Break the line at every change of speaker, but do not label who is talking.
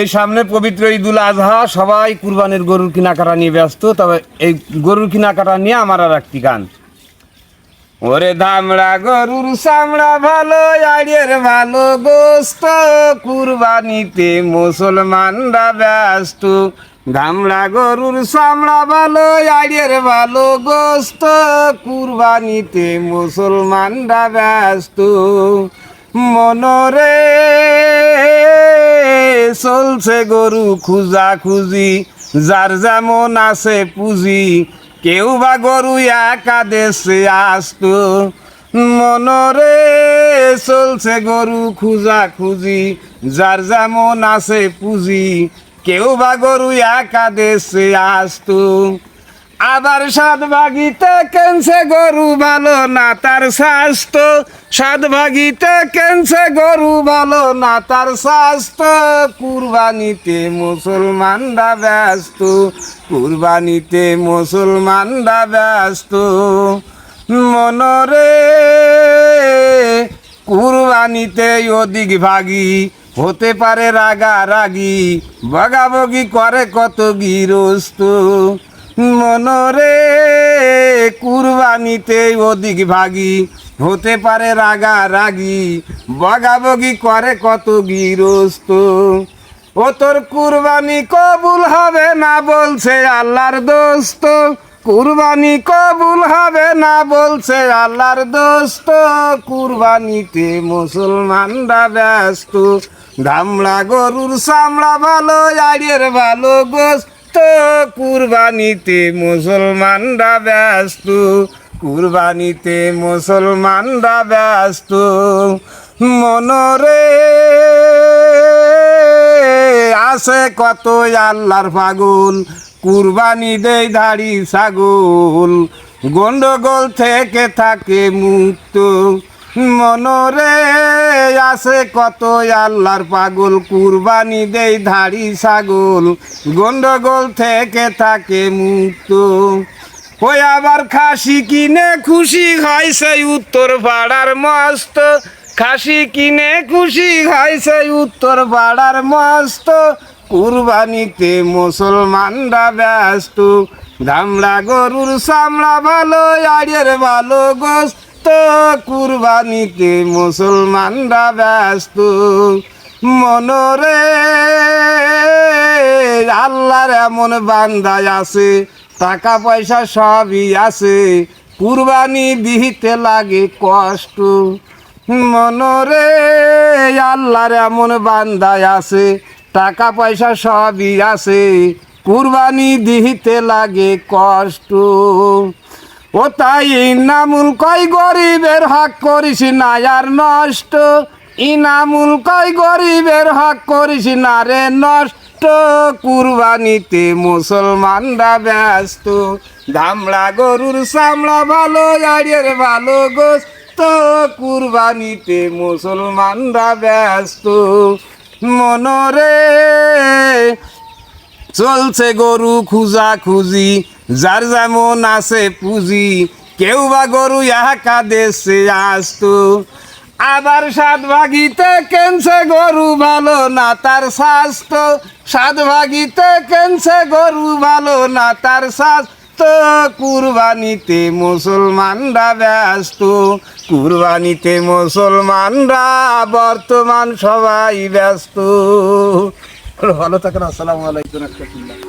এই সামনে পবিত্র ঈদুল আজহা, সবাই কুরবানির গরুর কেনাকাটা নিয়ে ব্যস্ত, তবে এই গরুর কেনাকাটা নিয়ে আমার আর একটি গান। ওরে দামড়া গরুর চামড়া ভালো আড়িয়ের ভালো গোস্ত, কুরবানিতে মুসলমানরা ব্যস্ত। দামড়া গরুর চামড়া ভালো আড়িয়ের ভালো গোস্ত, কুরবানিতে মুসলমানরা ব্যস্ত। মনরে চলছে গরু খুঁজা খুঁজি যার যেমন আছে পুঁজি কেউ বা গরু একা দেশে আসত। মনরে চলছে গরু খুঁজা খুঁজি যার যেমন আছে পুঁজি কেউ বা গরু একা দেশে আসতো। আবার সাত ভাগিতে কেনছে গরু ভালো না তার স্বাস্থ্য? সাত ভাগিতে কেনছে গরু ভালো না তার স্বাস্থ্য? কুরবানিতে মুসলমানরা ব্যস্ত, কুরবানিতে মুসলমানরা ব্যস্ত। মনরে কুরবানিতে অধিক ভাগী, হতে পারে রাগা রাগি বগাবগি করে কত গিরস্ত মনরে কুরবানিতে অধিক ভাগী। হতে পারে রাগা রাগি বগাবগি করে কত গিরস্ত ও তোর কুরবানি কবুল হবে না বলছে আল্লাহর দোস্ত। কুরবানি কবুল হবে না বলছে আল্লাহর দোস্ত। কুরবানিতে মুসলমানরা ব্যস্ত। ধামড়া গরুর চামড়া ভালো আড়িয়ের ভালো গোস্ত। কুরবানিতে মুসলমানরা ব্যস্ত, কুরবানিতে মুসলমানরা ব্যস্ত। মনরে আছে কত আল্লাহর পাগল, কুরবানি দেই ধাড়ি ছাগল। গন্ডগোল থেকে থাকে মুক্ত। মনরে আছে কত আল্লাহর পাগল, কুরবানি দেই ধাড়ি ছাগল। গন্ডগোল থেকে থাকে মুক্ত। ওই আবার খাসি কিনে খুশি হয় সেই উত্তর পাড়ার মস্ত। খাসি কিনে খুশি হয় সেই উত্তর পাড়ার মস্ত। কুরবানিতে মুসলমানরা ব্যস্ত। ধামড়া গরুর চামড়া ভালো আড়িয়ের ভালো গোস্ত। কুরবানিতে মুসলমানরা ব্যস্ত। মনরে আল্লাহর এমন বান্দায় আছে টাকা পয়সা সবই আছে, কুরবানি দিতে লাগে কষ্ট। মনরে আল্লাহর এমন বান্দায় আছে টাকা পয়সা সবই আছে, কুরবানি দিতে লাগে কষ্ট। ও তাই ইনামুল কই গরিবের হক করিস না, আর নষ্ট। ইনামুল কই গরিবের হক করিস না রে, নষ্ট। কুরবানিতে মুসলমানরা ব্যস্ত। ধামড়া গরুর সামড়া ভালো গাড়ির ভালো গোস্ত। কুরবানিতে মুসলমানরা ব্যস্ত। মনরে চলছে গরু খুঁজা খুঁজি যার যেমন আছে পুঁজি, কেউ বা গরু একা দেশে আসতো আবার সাত ভাগিতে কেনছে গরু ভালো না তার স্বাস্থ্য? সাত ভাগিতে কেনছে গরু ভালো না তার স্বাস্থ্য? কুরবানিতে মুসলমানরা ব্যস্ত, কুরবানিতে মুসলমানরা বর্তমান সবাই ব্যস্ত। ভালো থাকেন, আসসালামু আলাইকুম রহমতুল্লাহ।